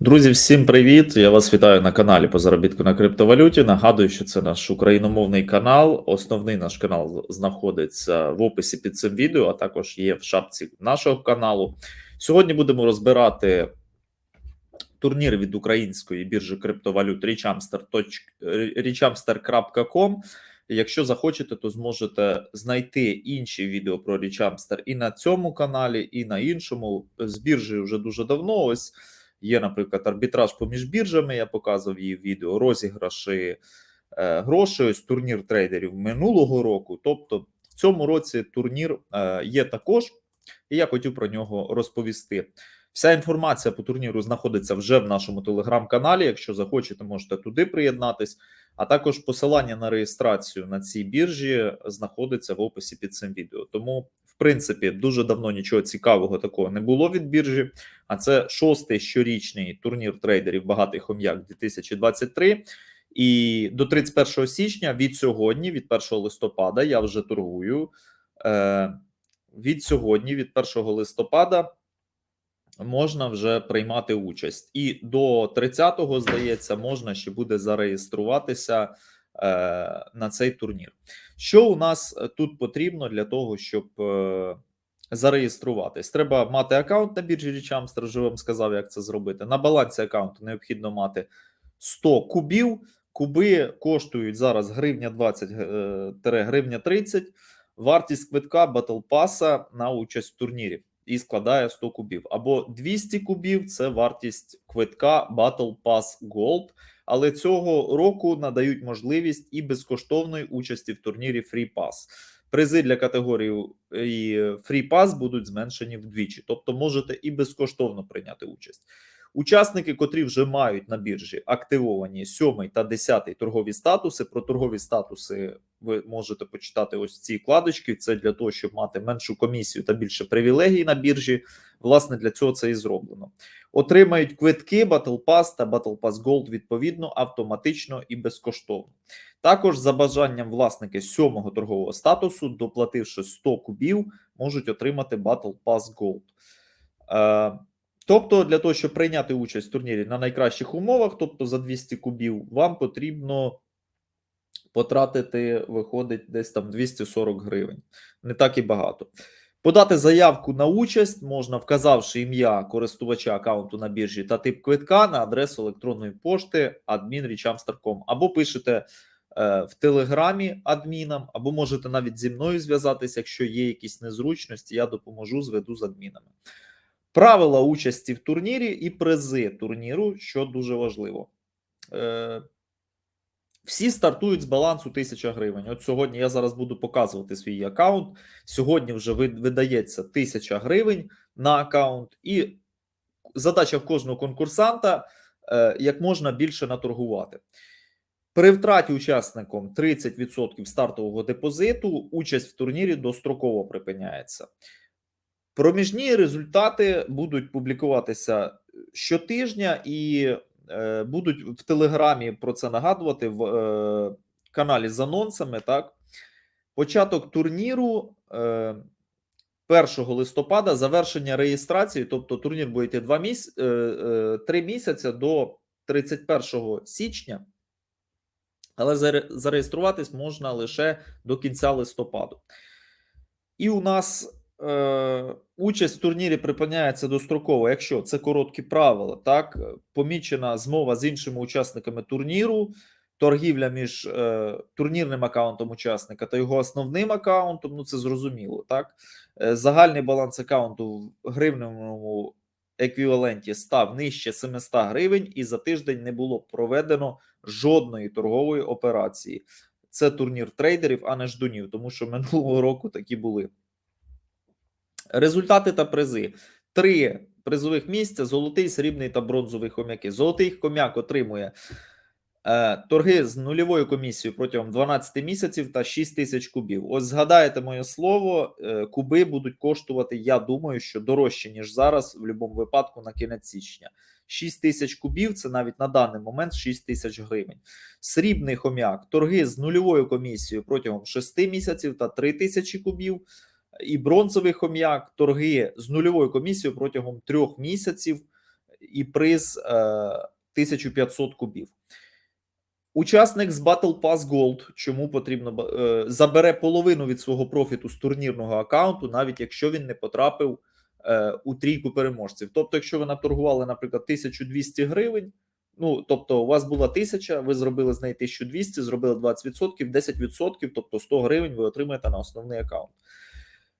Друзі, всім привіт! Я вас вітаю на каналі по заробітку на криптовалюті. Нагадую, що це наш україномовний канал. Основний наш канал знаходиться в описі під цим відео, а також є в шапці нашого каналу. Сьогодні будемо розбирати турнір від української біржі криптовалют richamster.com. Якщо захочете, то зможете знайти інші відео про Richamster і на цьому каналі, і на іншому. З біржею вже дуже давно. Ось Є, наприклад, арбітраж поміж біржами. Я показував її в відео, розіграші е, грошей, ось турнір трейдерів минулого року. Тобто, в цьому році турнір е, є також, і я хотів про нього розповісти. Вся інформація по турніру знаходиться вже в нашому телеграм-каналі. Якщо захочете, можете туди приєднатись. А також посилання на реєстрацію на цій біржі знаходиться в описі під цим відео. Тому принципі, дуже давно нічого цікавого такого не було від біржі. А це шостий щорічний турнір трейдерів багатий хом'як 2023. І до 31 січня від сьогодні, від 1 листопада, я вже торгую. Е, Від сьогодні, від 1 листопада, можна вже приймати участь. І до 30-го, здається, можна ще буде зареєструватися. Е, на цей турнір. Що у нас е, тут потрібно для того, щоб е, зареєструватись? Треба мати аккаунт на біржі Річамстер, вже вам сказав, як це зробити. На балансі аккаунту необхідно мати 100 кубів. Куби коштують зараз гривня 20 гривня 30. Вартість квитка Battle Pass на участь в турнірі і складає 100 кубів. Або 200 кубів це вартість квитка Battle Pass Gold але цього року надають можливість і безкоштовної участі в турнірі Free Pass. Призи для категорії Free Pass будуть зменшені вдвічі, тобто можете і безкоштовно прийняти участь. Учасники, котрі вже мають на біржі активовані 7 та 10 торгові статуси. Про торгові статуси ви можете почитати ось ці кладочки. Це для того, щоб мати меншу комісію та більше привілегій на біржі. Власне, для цього це і зроблено. Отримають квитки Battle Pass та Battle Pass Gold відповідно автоматично і безкоштовно. Також за бажанням власники сьомого торгового статусу, доплативши 100 кубів, можуть отримати Battle Pass Gold. Тобто, для того, щоб прийняти участь в турнірі на найкращих умовах, тобто за 200 кубів, вам потрібно потратити, виходить, десь там 240 гривень. Не так і багато. Подати заявку на участь можна, вказавши ім'я користувача аккаунту на біржі та тип квитка на адресу електронної пошти admin.richamster.com або пишете е, в телеграмі адмінам, або можете навіть зі мною зв'язатися, якщо є якісь незручності, я допоможу, зведу з адмінами. Правила участі в турнірі і призи турніру, що дуже важливо. Е, всі стартують з балансу 1000 гривень. От сьогодні я зараз буду показувати свій аккаунт. Сьогодні вже видається 1000 гривень на аккаунт, і задача кожного конкурсанта е, як можна більше наторгувати. При втраті учасником 30% стартового депозиту участь в турнірі достроково припиняється. Проміжні результати будуть публікуватися щотижня і е, будуть в Телеграмі про це нагадувати в е, каналі з анонсами. Так, початок турніру е, 1 листопада, завершення реєстрації, тобто турнір буде йти 2 міс... е, е, 3 місяці до 31 січня. Але зареєструватись можна лише до кінця листопаду. І у нас е, участь в турнірі припиняється достроково, якщо це короткі правила, так помічена змова з іншими учасниками турніру, торгівля між е, турнірним аккаунтом учасника та його основним аккаунтом. Ну це зрозуміло, так е, загальний баланс аккаунту в гривневому еквіваленті став нижче 700 гривень, і за тиждень не було проведено жодної торгової операції. Це турнір трейдерів, а не ждунів, тому що минулого року такі були. Результати та призи. Три призових місця: золотий, срібний та бронзовий хом'яки. Золотий хом'як отримує е, торги з нульовою комісією протягом 12 місяців та 6 тисяч кубів. Ось згадаєте моє слово, е, куби будуть коштувати, я думаю, що дорожче, ніж зараз, в будь-якому випадку, на кінець січня. 6 тисяч кубів це навіть на даний момент 6 тисяч гривень. Срібний хом'як, торги з нульовою комісією протягом 6 місяців та 3 тисячі кубів і бронзовий хом'як, торги з нульовою комісією протягом трьох місяців і приз е, 1500 кубів. Учасник з Battle Pass Gold, чому потрібно е, забере половину від свого профіту з турнірного аккаунту, навіть якщо він не потрапив е, у трійку переможців. Тобто, якщо ви наторгували, наприклад, 1200 гривень, ну тобто, у вас була 1000, ви зробили з неї 1200, зробили 20%, 10%, тобто 100 гривень ви отримаєте на основний аккаунт.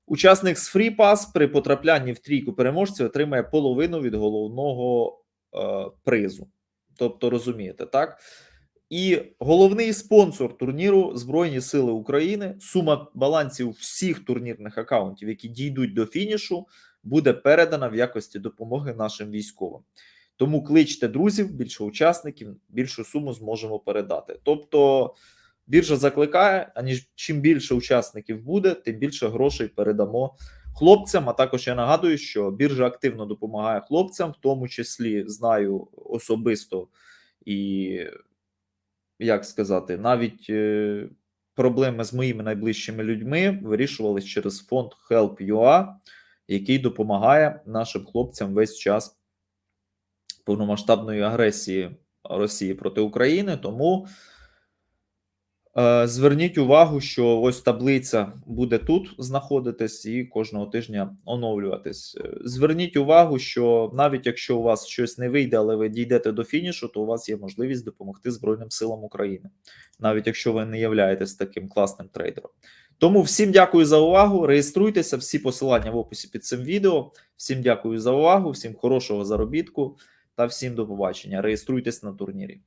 Учасник з Pass при потраплянні в трійку переможців отримає половину від головного е, призу. Тобто, розумієте, так? І головний спонсор турніру Збройні Сили України. Сума балансів всіх турнірних акаунтів, які дійдуть до фінішу, буде передана в якості допомоги нашим військовим. Тому кличте друзів, більше учасників, більшу суму зможемо передати. Тобто біржа закликає, аніж чим більше учасників буде, тим більше грошей передамо хлопцям. А також я нагадую, що біржа активно допомагає хлопцям, в тому числі знаю особисто і як сказати, навіть е, проблеми з моїми найближчими людьми вирішувались через фонд Help.ua, який допомагає нашим хлопцям весь час повномасштабної агресії Росії проти України. Тому зверніть увагу, що ось таблиця буде тут знаходитись і кожного тижня оновлюватись. Е, Зверніть увагу, що навіть якщо у вас щось не вийде, але ви дійдете до фінішу, то у вас є можливість допомогти Збройним силам України, навіть якщо ви не являєтесь таким класним трейдером. Тому всім дякую за увагу. Реєструйтеся, всі посилання в описі під цим відео. Всім дякую за увагу, всім хорошого заробітку та всім до побачення. Реєструйтесь на турнірі.